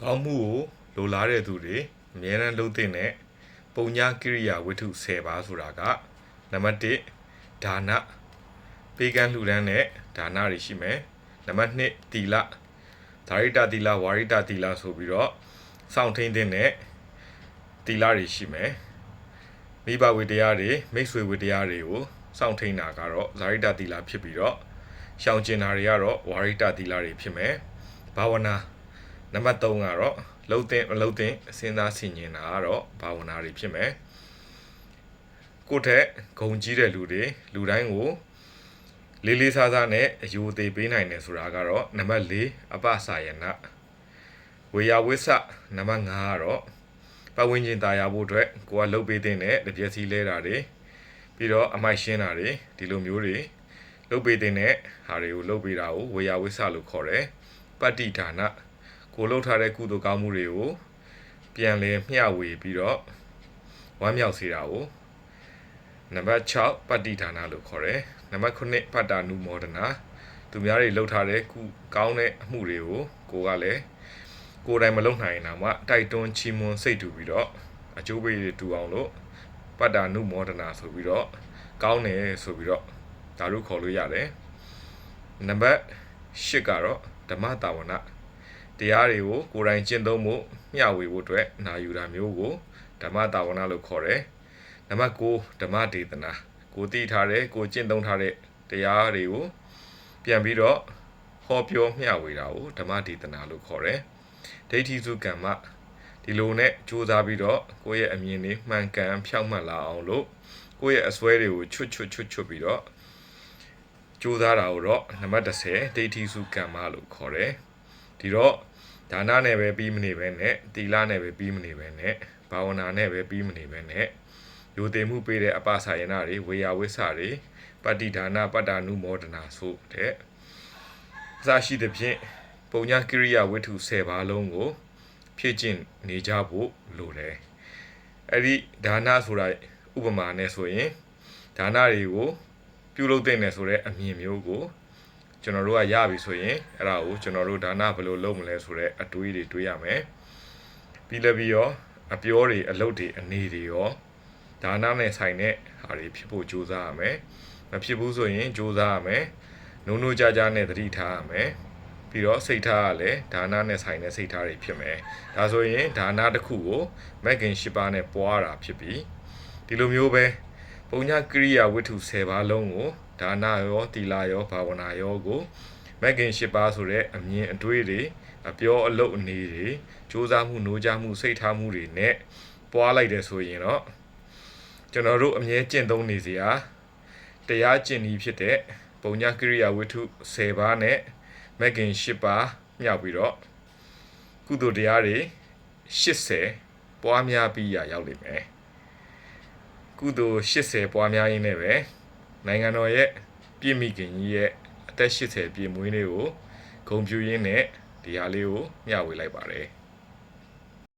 ကောင်းမှုကိုလိုလားတဲ့သူတွေအမြဲတမ်းလုပ်တဲ့နဲ့ပုံညာကိရိယာဝတ္ထု10ပါးဆိုတာကနံပါတ်1ဒါနပေးကမ်းလှူဒန်းတဲ့ဒါနတွေရှိမယ်နံပါတ်2သီလဓာရိတသီလဝါရိတသီလဆိုပြီးတော့စောင့်ထိန်တဲ့နဲ့သီလတွေရှိမယ်မိဘဝိတရားတွေမိတ်ဆွေဝိတရားတွေကိုစောင့်ထိန်တာကတော့ဇာရိတသီလဖြစ်ပြီးတော့ရှောင်ကျင်တာတွေကတော့ဝါရိတသီလတွေဖြစ်မယ်ဘာဝနာ နံပါတ်3ကတော့လှုပ်တဲ့မလှုပ်တဲ့စဉ်းစားဆင်ခြင်တာကတော့ဘာဝနာတွေဖြစ်မယ်ကိုယ့်ထက်ဂုံကြီးတဲ့လူတွေလူတိုင်းကိုလေးလေးစားစားနဲ့အယူအသေးပေးနိုင်တယ်ဆိုတာကတော့နံပါတ်4အပစာယနာဝေယဝိဆနံပါတ်5ကတော့ပတ်ဝန်းကျင်တာယာဖို့အတွက်ကိုကလှုပ်ပေးတဲ့နဲ့တပြက်စီလဲတာတွေပြီးတော့အမိုက်ရှင်းတာတွေဒီလိုမျိုးတွေလှုပ်ပေးတဲ့နဲ့ဟာတွေကိုလှုပ်ပေးတာကိုဝေယဝိဆလို့ခေါ်တယ်ပတ္တိဒါန ကိုလှုပ်ထားတဲ့ကုသိုလ်ကောင်းမှုတွေကိုပြန်လဲမျှဝေပြီးတော့ဝမ်းမြောက်စေတာကိုနံပါတ်6ပတ္တိဌာနလို့ခေါ်တယ်နံပါတ်9ပတ္တာနုမောဒနာသူများတွေလှုပ်ထားတဲ့ကုကောင်းတဲ့အမှုတွေကိုကိုကလည်းကိုယ်တိုင်မလုပ်နိုင်ရင်တော့မှတိုက်တွန်းချီးမွမ်းစိတ်တူပြီးတော့အကျိုးပေးတွေတူအောင်လို့ပတ္တာနုမောဒနာဆိုပြီးတော့ကောင်းတယ်ဆိုပြီးတော့ဒါလို့ခေါ်လို့ရတယ်နံပါတ်10ကတော့ဓမ္မတာဝနာ တရားတွေကိုကိုယ်တိုင်ကျင့်သုံးမှုမျှဝေဖို့အတွက်နာယူတာမျိုးကိုဓမ္မတာဝနာလို့ခေါ်တယ်။နံပါတ်9ဓမ္မဒေသနာကိုသိထားတဲ့ကိုကျင့်သုံးထားတဲ့တရားတွေကိုပြန်ပြီးတော့ဟောပြောမျှဝေတာကိုဓမ္မဒေသနာလို့ခေါ်တယ်။ဒိဋ္ဌိစုကမ္မဒီလိုနဲ့ကြိုးစားပြီးတော့ကိုယ့်ရဲ့အမြင်တွေမှန်ကန်ဖြောင့်မှန်လာအောင်လို့ကိုယ့်ရဲ့အစွဲတွေကိုချွတ်ချွတ်ချွတ်ချွတ်ပြီးတော့ကြိုးစားတာကိုတော့နံပါတ်10ဒိဋ္ဌိစုကမ္မလို့ခေါ်တယ်။ ဒီတော့ဒါနနဲ့ပဲပြီးမနေပဲနဲ့သီလနဲ့ပဲပြီးမနေပဲနဲ့ဘာဝနာနဲ့ပဲပြီးမနေပဲနဲ့ယိုသေးမှုပေးတဲ့အပစာယနာတွေဝေယဝိဆတွေပတ္တိဒါနပတ္တာနုမောဒနာဆိုတဲ့အစရှိသဖြင့်ပုံညာကိရိယာဝိထု10ပါးလုံးကို ဖြည့်ကျင့်နေကြဖို့လိုတယ်အဲ့ဒီဒါနဆိုတာဥပမာနဲ့ဆိုရင်ဒါနတွေကိုပြုလုပ်တဲ့နယ်ဆိုတဲ့အမြင်မျိုးကို ကျွန်တော်တို့ကရပြီဆိုရင်အဲ့ဒါကိုကျွန်တော်တို့ဒါနဘယ်လိုလုပ်မလဲဆိုတော့အတွေးတွေတွေးရမယ်ပြီးလည်းပြီးရောအပြောတွေအလုပ်တွေအနေတွေရောဒါနနဲ့ဆိုင်တဲ့ဟာတွေဖြစ်ဖို့ကြိုးစားရမယ်မဖြစ်ဘူးဆိုရင်ကြိုးစားရမယ်နုံနုကြကြနဲ့သတိထားရမယ်ပြီးတော့စိတ်ထားကလည်းဒါနနဲ့ဆိုင်တဲ့စိတ်ထားတွေဖြစ်မယ်ဒါဆိုရင်ဒါနတစ်ခုကိုမက်ကင်၈ပါးနဲ့ပွားတာဖြစ်ပြီးဒီလိုမျိုးပဲ ပုံညာကိရိယာဝတ္ထု10ပါးလုံးကိုဒါနရောသီလရောဘာဝနာရောကိုမက်ကင်၈ပါးဆိုတဲ့အမြင်အတွေးတွေအပြောအလုပ်အနေတွေစူးစမ်းမှုနိုးကြားမှုစိတ်ထားမှုတွေနဲ့ပွားလိုက်တယ်ဆိုရင်တော့ကျွန်တော်တို့အမြဲကျင့်သုံးနေစရာတရားကျင့်ဤဖြစ်တဲ့ပုံညာကိရိယာဝတ္ထု10ပါးနဲ့မက်ကင်၈ပါးမြောက်ပြီးတော့ကုသိုလ်တရားတွေ80ပွားများပြီးရရောက်လိမ့်မယ် ကုသိုလ်80ပွားများရင်းနဲ့ပဲနိုင်ငံတော်ရဲ့ပြည်မိခင်ကြီးရဲ့အသက်80ပြည့်မွေးနေ့ကိုဂုဏ်ပြုရင်းနဲ့ဒီဟာလေးကိုမျှဝေလိုက်ပါတယ်